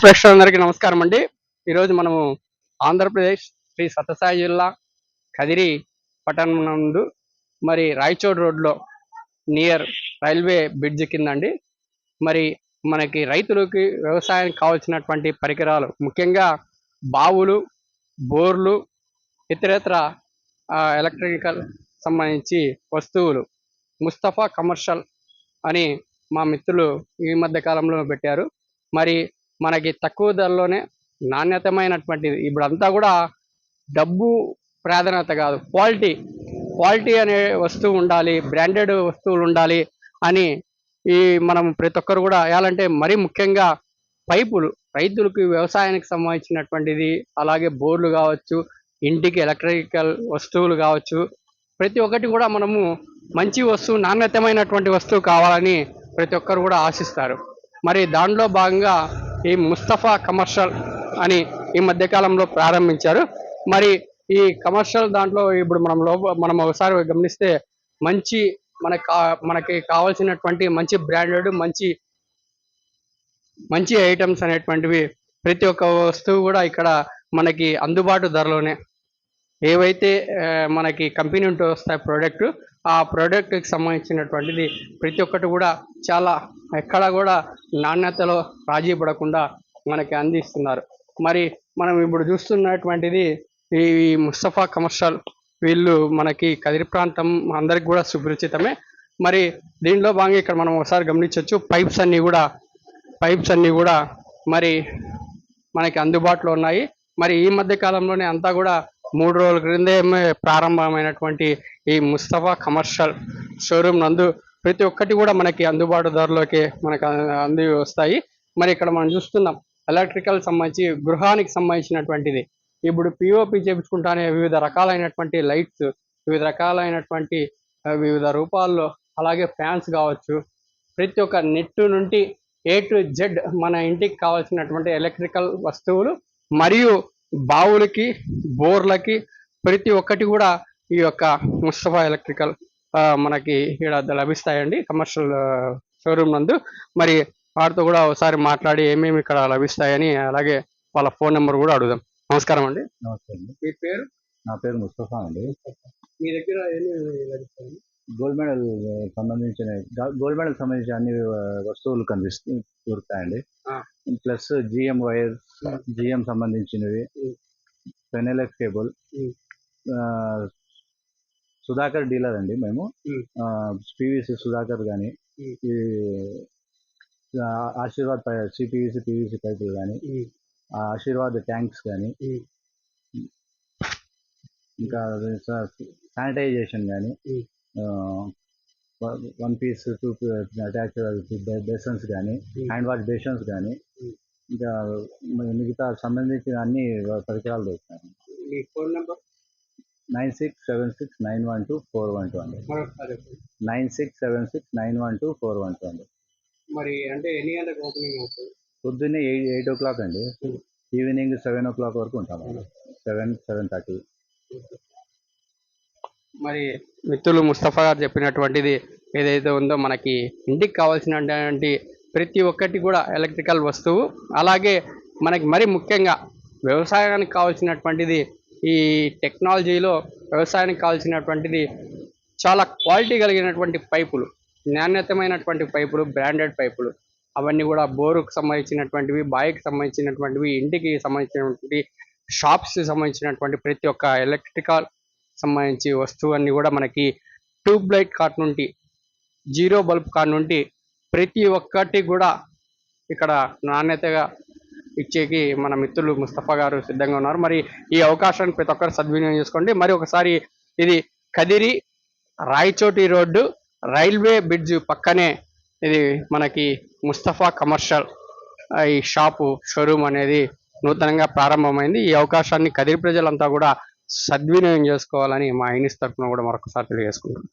ప్రేక్షకులందరికీ నమస్కారం అండి. ఈరోజు మనము ఆంధ్రప్రదేశ్ శ్రీ సత్యసాయి జిల్లా కదిరి పట్టణం నందు మరి రాయచోడ్ రోడ్లో నియర్ రైల్వే బ్రిడ్జ్ కింద అండి మరి మనకి రైతులకి వ్యవసాయానికి కావాల్సినటువంటి పరికరాలు ముఖ్యంగా బావులు బోర్లు ఇతరేతర ఎలక్ట్రికల్ సంబంధించి వస్తువులు ముస్తఫా కమర్షియల్ అని మా మిత్రులు ఈ మధ్య కాలంలో పెట్టారు. మరి మనకి తక్కువ ధరలోనే నాణ్యతమైనటువంటిది ఇప్పుడు అంతా కూడా డబ్బు ప్రాధాన్యత కాదు క్వాలిటీ క్వాలిటీ అనే వస్తువు ఉండాలి బ్రాండెడ్ వస్తువులు ఉండాలి అని ఈ మనం ప్రతి ఒక్కరు కూడా ఎలాంటే మరీ ముఖ్యంగా పైపులు రైతులకు వ్యవసాయానికి సంబంధించినటువంటిది అలాగే బోర్లు కావచ్చు ఇంటికి ఎలక్ట్రికల్ వస్తువులు కావచ్చు ప్రతి ఒక్కటి కూడా మనము మంచి వస్తువు నాణ్యతమైనటువంటి వస్తువు కావాలని ప్రతి ఒక్కరు కూడా ఆశిస్తారు. మరి దానిలో భాగంగా ఈ ముస్తఫా కమర్షియల్ అని ఈ మధ్యకాలంలో ప్రారంభించారు. మరి ఈ కమర్షియల్ దాంట్లో ఇప్పుడు మనం లోప మనం ఒకసారి గమనిస్తే మంచి మన మనకి కావాల్సినటువంటి మంచి బ్రాండెడ్ మంచి మంచి ఐటమ్స్ అనేటువంటివి ప్రతి ఒక్క వస్తువు కూడా ఇక్కడ మనకి అందుబాటు ధరలోనే. ఏవైతే మనకి కంపెనీ ఉంటూ వస్తాయి ప్రోడక్ట్ ఆ ప్రోడక్ట్కి సంబంధించినటువంటిది ప్రతి ఒక్కటి కూడా చాలా ఎక్కడ కూడా నాణ్యతలో రాజీ పడకుండా మనకి అందిస్తున్నారు. మరి మనం ఇప్పుడు చూస్తున్నటువంటిది ఈ ముస్తఫా కమర్షియల్ వీళ్ళు మనకి కదిరి ప్రాంతం అందరికి కూడా సుపరిచితమే. మరి దీనిలో భాగంగా ఇక్కడ మనం ఒకసారి గమనించవచ్చు పైప్స్ అన్నీ కూడా పైప్స్ అన్నీ కూడా మరి మనకి అందుబాటులో ఉన్నాయి. మరి ఈ మధ్య కాలంలోనే అంతా కూడా మూడు రోజుల క్రిందే ప్రారంభమైనటువంటి ఈ ముస్తఫా కమర్షియల్ షోరూమ్ నందు ప్రతి ఒక్కటి కూడా మనకి అందుబాటు ధరలోకి మనకు అంది వస్తాయి. మరి ఇక్కడ మనం చూస్తున్నాం ఎలక్ట్రికల్ సంబంధించి గృహానికి సంబంధించినటువంటిది. ఇప్పుడు పిఓపి చేపించుకుంటానే వివిధ రకాలైనటువంటి లైట్స్ వివిధ రకాలైనటువంటి వివిధ రూపాల్లో అలాగే ఫ్యాన్స్ కావచ్చు. ప్రతి ఒక్క నెట్ నుండి ఏ టు జెడ్ మన ఇంటికి కావాల్సినటువంటి ఎలక్ట్రికల్ వస్తువులు మరియు బావులకి బోర్లకి ప్రతి ఒక్కటి కూడా ఈ యొక్క ముస్తఫా ఎలక్ట్రికల్. మనకి ఇక్కడ లభిస్తాయండి కమర్షియల్ షోరూమ్ నందు. మరి వారితో కూడా ఒకసారి మాట్లాడి ఏమేమి ఇక్కడ లభిస్తాయని అలాగే వాళ్ళ ఫోన్ నెంబర్ కూడా అడుగుదాం. నమస్కారం అండి. నమస్తే అండి. మీ పేరు? నా పేరు ముస్తఫా అండి. మీ దగ్గర గోల్డ్ మెడల్ సంబంధించిన గోల్డ్ మెడల్ సంబంధించిన అన్ని వస్తువులు కనిపిస్తూ దొరుకుతాయండి. ప్లస్ జిఎం వైర్స్ జిఎం సంబంధించినవి. పెనెలెక్ కేబుల్ సుధాకర్ డీలర్ అండి మేము. పివిసి సుధాకర్ కానీ ఈ ఆశీర్వాద్ సిపివిసి పివిసి పైపులు కానీ ఆశీర్వాద్ ట్యాంక్స్ కానీ ఇంకా శానిటైజేషన్ కానీ one piece two attach basins కానీ హ్యాండ్ వాష్ బేషన్స్ కానీ ఇంకా మిగతా సంబంధించిన అన్ని పరికరాలు దొరుకుతాయి మీ phone number? Nine six seven six nine one two four one two అండి. Nine six seven six nine one two four one two అండి. మరి అంటే ఎన్ని గంటలకు ఓపెనింగ్ అవుతుంది? పొద్దున్నే ఎయిట్ ఎయిట్ ఓ క్లాక్ అండి. ఈవినింగ్ సెవెన్ ఓ క్లాక్ వరకు ఉంటాం సెవెన్ సెవెన్ థర్టీ. మరి మిత్రులు ముస్తఫా గారు చెప్పినటువంటిది ఏదైతే ఉందో మనకి ఇంటికి కావాల్సినటువంటి ప్రతి ఒక్కటి కూడా ఎలక్ట్రికల్ వస్తువు. అలాగే మనకి మరి ముఖ్యంగా వ్యవసాయానికి కావాల్సినటువంటిది ఈ టెక్నాలజీలో వ్యవసాయానికి కావాల్సినటువంటిది చాలా క్వాలిటీ కలిగినటువంటి పైపులు నాణ్యతమైనటువంటి పైపులు బ్రాండెడ్ పైపులు. అవన్నీ కూడా బోరుకు సంబంధించినటువంటివి బాయికి సంబంధించినటువంటివి ఇంటికి సంబంధించినటువంటి షాప్స్కి సంబంధించినటువంటి ప్రతి ఒక్క ఎలక్ట్రికల్ సంబంధించి వస్తువు అన్నీ కూడా మనకి ట్యూబ్ లైట్ కార్ట్ నుండి జీరో బల్బ్ కార్డ్ నుండి ప్రతి ఒక్కటి కూడా ఇక్కడ నాణ్యతగా ఇచ్చేకి మన మిత్రులు ముస్తఫా గారు సిద్ధంగా ఉన్నారు. మరి ఈ అవకాశాన్ని ప్రతి ఒక్కరు సద్వినియోగం చేసుకోండి. మరి ఒకసారి ఇది Kadiri Rayachoti road railway bridge పక్కనే ఇది మనకి ముస్తఫా కమర్షియల్ ఈ షాపు షోరూమ్ అనేది నూతనంగా ప్రారంభమైంది. ఈ అవకాశాన్ని కదిరి ప్రజలంతా కూడా సద్వినియోగం చేసుకోవాలని మా ఐనిస్ తరఫున కూడా మరొకసారి తెలియజేసుకుంటున్నాం.